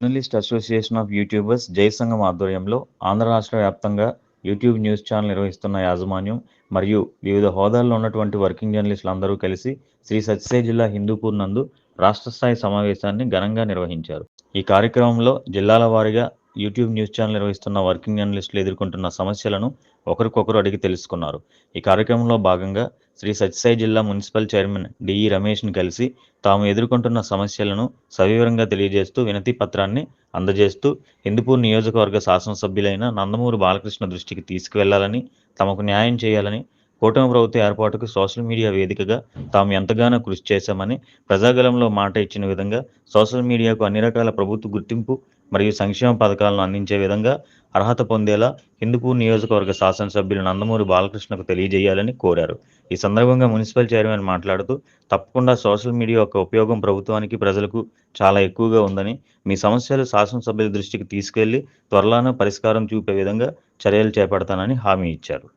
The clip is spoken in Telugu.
జర్నలిస్ట్ అసోసియేషన్ ఆఫ్ యూట్యూబర్స్ జైసంఘం ఆధ్వర్యంలో ఆంధ్ర రాష్ట్ర వ్యాప్తంగా యూట్యూబ్ న్యూస్ ఛానల్ నిర్వహిస్తున్న యాజమాన్యం మరియు వివిధ హోదాల్లో ఉన్నటువంటి వర్కింగ్ జర్నలిస్టులు అందరూ కలిసి శ్రీ సత్యసాయి జిల్లా హిందూపూర్ నందు రాష్ట్ర స్థాయి సమావేశాన్ని ఘనంగా నిర్వహించారు. ఈ కార్యక్రమంలో జిల్లాల వారీగా యూట్యూబ్ న్యూస్ ఛానల్ నిర్వహిస్తున్న వర్కింగ్ జర్నలిస్టులు ఎదుర్కొంటున్న సమస్యలను ఒకరికొకరు అడిగి తెలుసుకున్నారు. ఈ కార్యక్రమంలో భాగంగా శ్రీ సత్యసాయి జిల్లా మున్సిపల్ చైర్మన్ డిఈ రమేష్ని కలిసి తాము ఎదుర్కొంటున్న సమస్యలను సవివరంగా తెలియజేస్తూ వినతి పత్రాన్ని అందజేస్తూ హిందూపూర్ నియోజకవర్గ శాసనసభ్యులైన నందమూరి బాలకృష్ణ దృష్టికి తీసుకువెళ్ళాలని తమకు న్యాయం చేయాలని కూటమి ప్రభుత్వ ఏర్పాటుకు సోషల్ మీడియా వేదికగా తాము ఎంతగానో కృషి చేశామని ప్రజాగలంలో మాట ఇచ్చిన విధంగా సోషల్ మీడియాకు అన్ని రకాల ప్రభుత్వ గుర్తింపు మరియు సంక్షేమ పథకాలను అందించే విధంగా అర్హత పొందేలా హిందూపూర్ నియోజకవర్గ శాసనసభ్యులు నందమూరి బాలకృష్ణకు తెలియజేయాలని కోరారు. ఈ సందర్భంగా మున్సిపల్ చైర్మన్ మాట్లాడుతూ తప్పకుండా సోషల్ మీడియా యొక్క ఉపయోగం ప్రభుత్వానికి ప్రజలకు చాలా ఎక్కువగా ఉందని మీ సమస్యలు శాసనసభ్యుల దృష్టికి తీసుకెళ్ళి త్వరలోనే పరిష్కారం చూపే విధంగా చర్యలు చేపడతానని హామీ ఇచ్చారు.